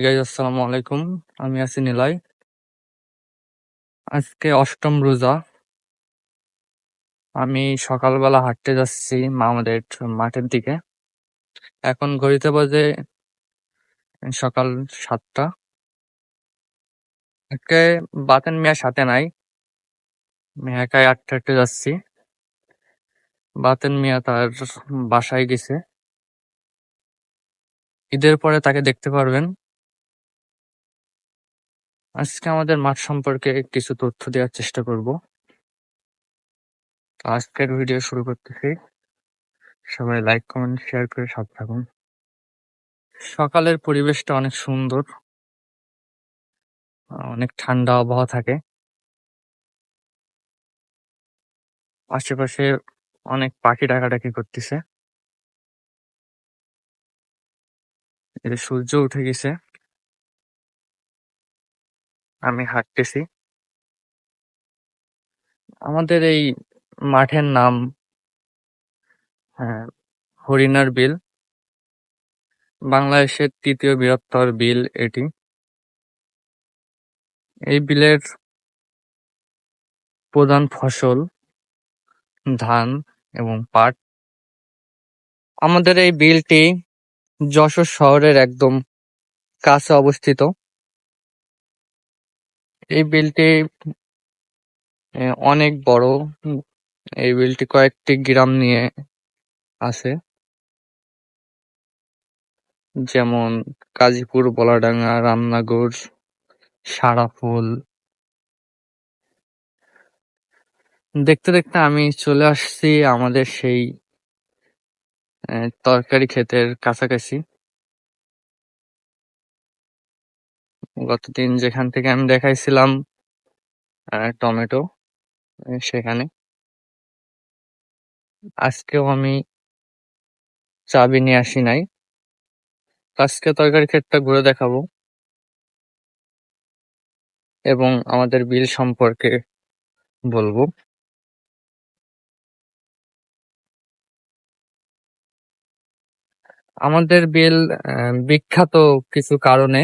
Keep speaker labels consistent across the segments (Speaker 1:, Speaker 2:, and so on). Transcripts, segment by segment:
Speaker 1: আসসালামু আলাইকুম আমি আছি নিলয়। আজকে অষ্টম রোজা। আমি সকালবেলা হাঁটতে যাচ্ছি আমাদের মাঠের দিকে। এখন ঘড়িতে বাজে সকাল সাতটা। আজকে বাতেন মিয়া সাথে নাই। আমি একাই হাঁটতে হাঁটতে যাচ্ছি। বাতেন মিয়া তার বাসায় গেছে। ঈদের পরে তাকে দেখতে পারবেন। আজকে আমাদের মাঠ সম্পর্কে কিছু তথ্য দেওয়ার চেষ্টা করব। আজকের ভিডিও শুরু করতেছি। সবাই লাইক কমেন্ট শেয়ার করে সাথে থাকুন। সকালের পরিবেশটা অনেক সুন্দর। অনেক ঠান্ডা আবহাওয়া থাকে। আশেপাশে অনেক পাখি ডাকাডাকি করতেছে। এদের সূর্য উঠে গেছে। আমি হাঁটতেছি। আমাদের এই মাঠের নাম হ্যাঁ, হরিণার বিল। বাংলাদেশের তৃতীয় বৃহত্তর বিল এটি। এই বিলের প্রধান ফসল ধান এবং পাট। আমাদের এই বিলটি যশোর শহরের একদম কাছে অবস্থিত। এই বিলটি আহ, অনেক বড়। এই বিলটি কয়েকটি গ্রাম নিয়ে আছে। যেমন কাজীপুর বলাডাঙ্গা রামনগর সারাফুল। দেখতে দেখতে আমি চলে আসছি আমাদের সেই তরকারি ক্ষেতের কাছাকাছি। গতদিন যেখান থেকে আমি দেখাইছিলাম টমেটো সেখানে। আজকেও আমি চাবি নিয়ে আসি নাই। আজকে তরকারি ক্ষেতটা ঘুরে দেখাবো এবং আমাদের বিল সম্পর্কে বলব। আমাদের বিল বিখ্যাত কিছু কারণে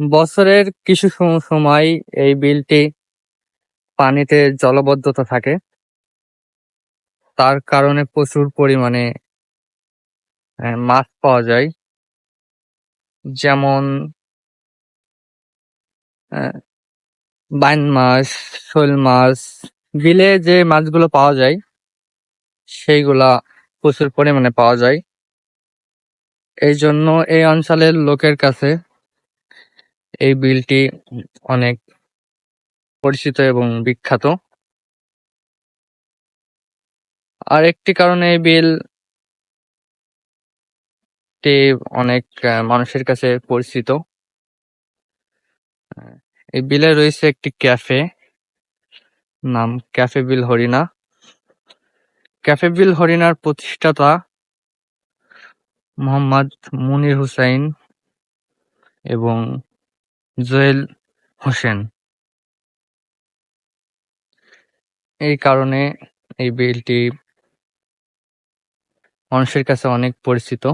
Speaker 1: বছরের কিছু সম- সময় এই বিলটি পানিতে জলবদ্ধতা থাকে। তার কারণে প্রচুর পরিমাণে আহ, মাছ পাওয়া যায়। যেমন বাইন মাছ শোল মাছ বিলে যে মাছগুলো পাওয়া যায় সেইগুলা প্রচুর পরিমাণে পাওয়া যায়। এই জন্য এই অঞ্চলের লোকের কাছে এই বিলটি অনেক পরিচিত এবং বিখ্যাত। আর একটি কারণে এই বিলটি অনেক আহ, মানুষের কাছে পরিচিত। এই বিলে রয়েছে একটি ক্যাফে নাম ক্যাফে বিল হরিণা ক্যাফে বিল হরিণার প্রতিষ্ঠাতা মোহাম্মদ মুনির হুসাইন এবং জোয়েল হোসেন। এই কারণে এই বিলটি মানুষের কাছে অনেক পরিচিত।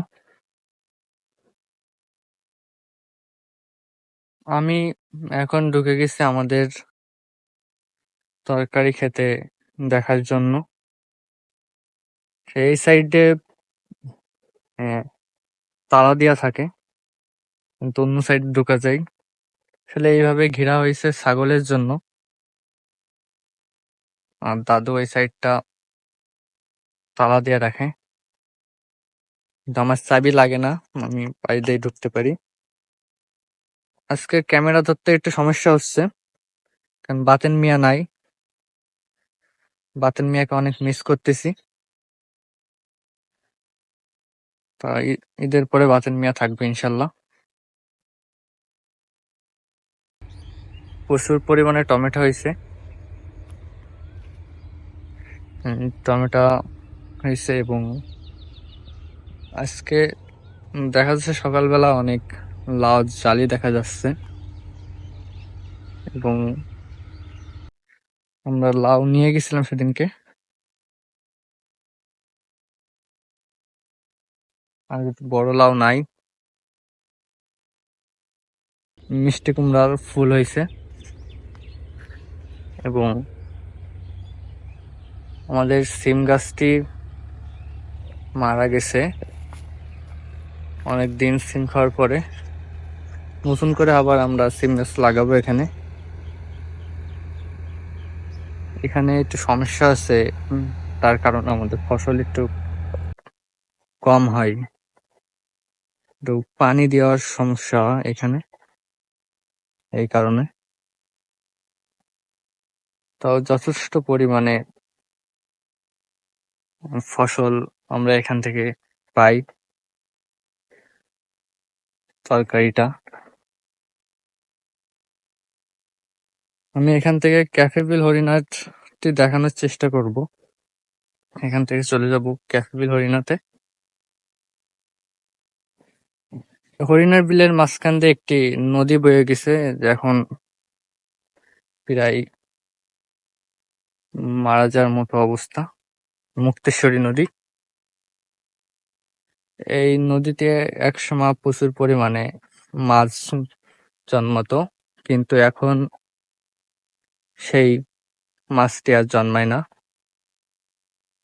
Speaker 1: আমি এখন ঢুকে গেছি আমাদের তরকারি খেতে দেখার জন্য। এই সাইডে তালা দেওয়া থাকে, কিন্তু অন্য সাইড ঢোকা যায়। আসলে এইভাবে ঘেরা হয়েছে ছাগলের জন্য। আর দাদু এই সাইডটা তালা দিয়ে রাখে। কিন্তু আমার চাবি লাগে না, আমি বাড়ি দিয়ে ঢুকতে পারি। আজকে ক্যামেরা ধরতে একটু সমস্যা হচ্ছে, কারণ বাতেন মিয়া নাই। বাতেন মিয়াকে অনেক মিস করতেছি। তা ঈদের পরে বাতেন মিয়া থাকবে ইনশাল্লাহ। প্রচুর পরিমাণে টমেটো হয়েছে। টমেটো হয়েছে এবং আজকে দেখা যাচ্ছে সকালবেলা অনেক লাউ জালি দেখা যাচ্ছে। এবং আমরা লাউ নিয়ে গেছিলাম সেদিনকে। আর বড় লাউ নাই। মিষ্টি কুমড়ার ফুল হয়েছে। এবং আমাদের সিম গাছটি মারা গেছে অনেক দিন সিম খাওয়ার পরে। নতুন করে আবার আমরা সিম গাছ লাগাবো এখানে। এখানে একটু সমস্যা আছে তার কারণে আমাদের ফসল একটু কম হয়। একটু পানি দেওয়ার সমস্যা এখানে, এই কারণে। তাও যথেষ্ট পরিমাণে ফসল আমরা এখান থেকে পাই তরকারিটা। আমি এখান থেকে ক্যাফেবিল হরিণাটি দেখানোর চেষ্টা করব। এখান থেকে চলে যাব ক্যাফেবিল হরিণাতে হরিণার বিলের মাঝখান দিয়ে একটি নদী বয়ে গেছে এখন প্রায় মারা যাওয়ার মতো অবস্থা। মুক্তেশ্বরী নদী। এই নদীতে একসময় প্রচুর পরিমাণে মাছ জন্মাতো, কিন্তু এখন সেই মাছটি আর জন্মায় না।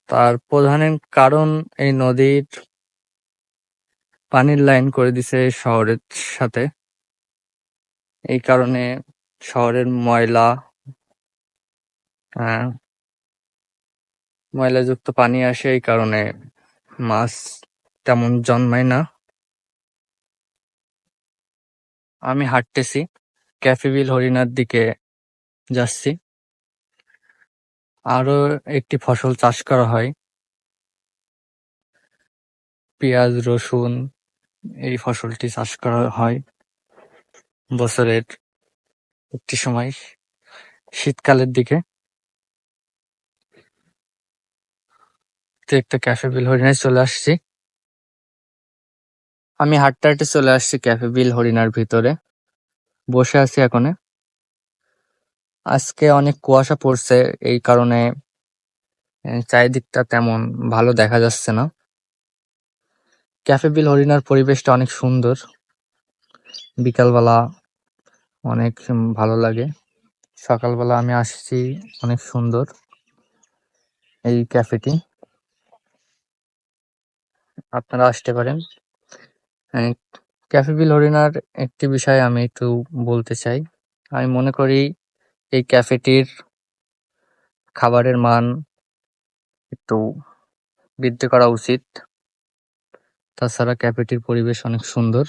Speaker 1: তার প্রধান কারণ এই নদীর পানির লাইন করে দিছে শহরের সাথে। এই কারণে শহরের ময়লা আহ, ময়লাযুক্ত পানি আসে এই কারণে মাছ তেমন জন্মায় না। আমি হাঁটতেছি ক্যাফেবিল হরিণার দিকে যাচ্ছি। আরও একটি ফসল চাষ করা হয়। পেঁয়াজ রসুন এই ফসলটি চাষ করা হয়। বছরের একটি সময় শীতকালের দিকে। তো একটা ক্যাফে বিল হরিণায় চলে আসছি। আমি হাঁটতে হাঁটতে চলে আসছি ক্যাফে বিল হরিণার ভিতরে। বসে আছি এখনে। আজকে অনেক কুয়াশা পড়ছে, এই কারণে চারিদিকটা তেমন ভালো দেখা যাচ্ছে না। ক্যাফে বিল হরিণার পরিবেশটা অনেক সুন্দর। বিকালবেলা অনেক ভালো লাগে। সকালবেলা আমি আসছি, অনেক সুন্দর। এই ক্যাফেটি আপনারা আসতে পারেন। আহ, ক্যাফে বিল হরিণার একটি বিষয় আমি একটু বলতে চাই। আমি মনে করি এই ক্যাফেটির খাবারের মান একটু বৃদ্ধি করা উচিত। তাছাড়া ক্যাফেটির পরিবেশ অনেক সুন্দর।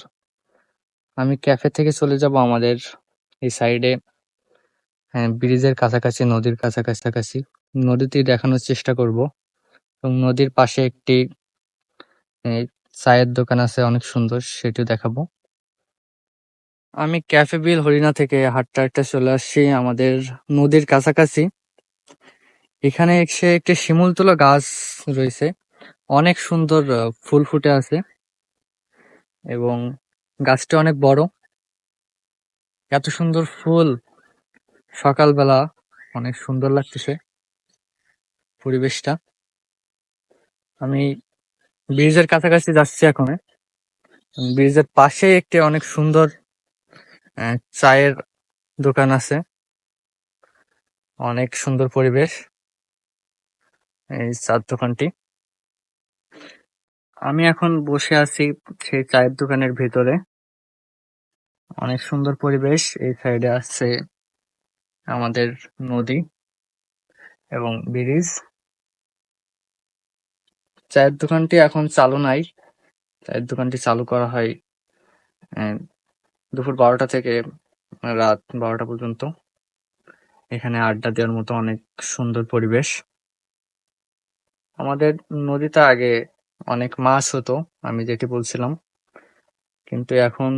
Speaker 1: আমি ক্যাফে থেকে চলে যাব আমাদের এই সাইডে। হ্যাঁ ব্রিজের কাছাকাছি নদীর কাছাকাছি। নদীটি দেখানোর চেষ্টা করব। এবং নদীর পাশে একটি চায়ের দোকান আছে, অনেক সুন্দর, সেটিও দেখাবো। আমি ক্যাফে বিল হরিণা থেকে হাটটা হাঁটতে চলে আসছি, আমাদের নদীর কাছাকাছি। এখানে এসে একটি শিমুলতলা গাছ রয়েছে, অনেক সুন্দর ফুল ফুটে আছে এবং গাছটি অনেক বড়। এত সুন্দর ফুল, সকালবেলা অনেক সুন্দর লাগতেছে পরিবেশটা। আমি ব্রিজের কাছাকাছি যাচ্ছি এখন। ব্রিজের পাশে একটি অনেক সুন্দর চায়ের দোকান আছে। অনেক সুন্দর পরিবেশ এই চার দোকানটি। আমি এখন বসে আছি সেই চায়ের দোকানের ভিতরে। অনেক সুন্দর পরিবেশ, এই সাইডে আছে আমাদের নদী এবং ব্রিজ। চায়ের দোকানটি এখন চালু নাই। চায়ের দোকানটি চালু করা হয় দুপুর বারোটা থেকে রাত বারোটা পর্যন্ত। এখানে আড্ডা দেওয়ার মতো অনেক সুন্দর পরিবেশ। আমাদের নদীতে আগে অনেক মাছ হতো, আমি যেটি বলছিলাম। কিন্তু এখন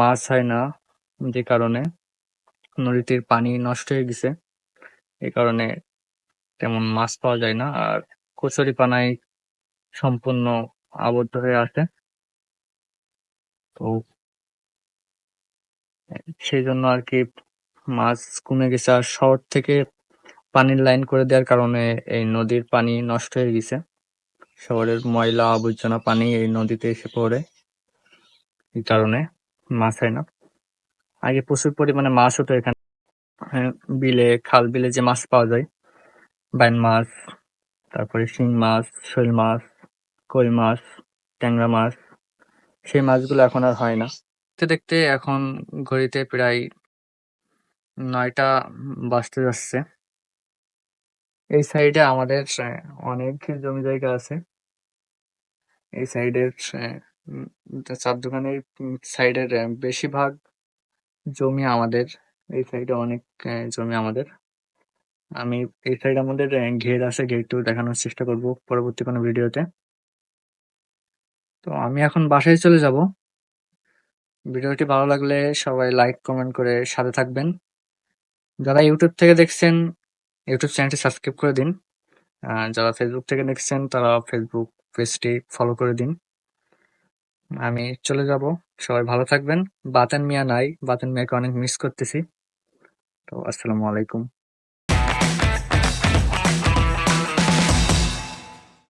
Speaker 1: মাছ হয় না, যে কারণে নদীটির পানি নষ্ট হয়ে গেছে। এই কারণে তেমন মাছ পাওয়া যায় না। আর কচুরি পানায় সম্পূর্ণ আবদ্ধ হয়ে আছে। তো সেই জন্য আর কি মাছ কমে গেছে আর শহর থেকে পানির লাইন করে দেওয়ার কারণে এই নদীর পানি নষ্ট হয়ে গেছে। শহরের ময়লা আবর্জনা পানি এই নদীতে এসে পড়ে। এই কারণে মাছ হয় না। আগে প্রচুর পরিমাণে মাছ হতো এখানে। হ্যাঁ, বিলে খাল বিলে যে মাছ পাওয়া যায় বাইন মাছ তারপরে শিং মাছ শৈল মাছ কই মাছ, ট্যাংরা মাছ, সেই মাছগুলো এখন আর হয় না। দেখতে দেখতে এখন ঘড়িতে প্রায় নয়টা বাজতে যাচ্ছে। এই সাইডে আমাদের অনেক জমি জায়গা আছে। এই সাইডের চার দোকানের সাইডের বেশিরভাগ জমি আমাদের। এই সাইডে অনেক জমি আমাদের। আমি এই সাইড আমাদের ঘের আছে ঘেরটু দেখানোর চেষ্টা করব পরবর্তী কোনো ভিডিওতে। তো আমি এখন বাসায় চলে যাব। ভিডিওটি ভালো লাগলে সবাই লাইক কমেন্ট করে সাথে থাকবেন। যারা ইউটিউব থেকে দেখছেন ইউটিউব চ্যানেলটি সাবস্ক্রাইব করে দিন। যারা ফেসবুক থেকে দেখছেন তারা ফেসবুক পেজটি ফলো করে দিন। আমি চলে যাব। সবাই ভালো থাকবেন। বাতেন মিয়া নাই। বাতেন মিয়াকে অনেক মিস করতেছি। তো আসসালামু আলাইকুম।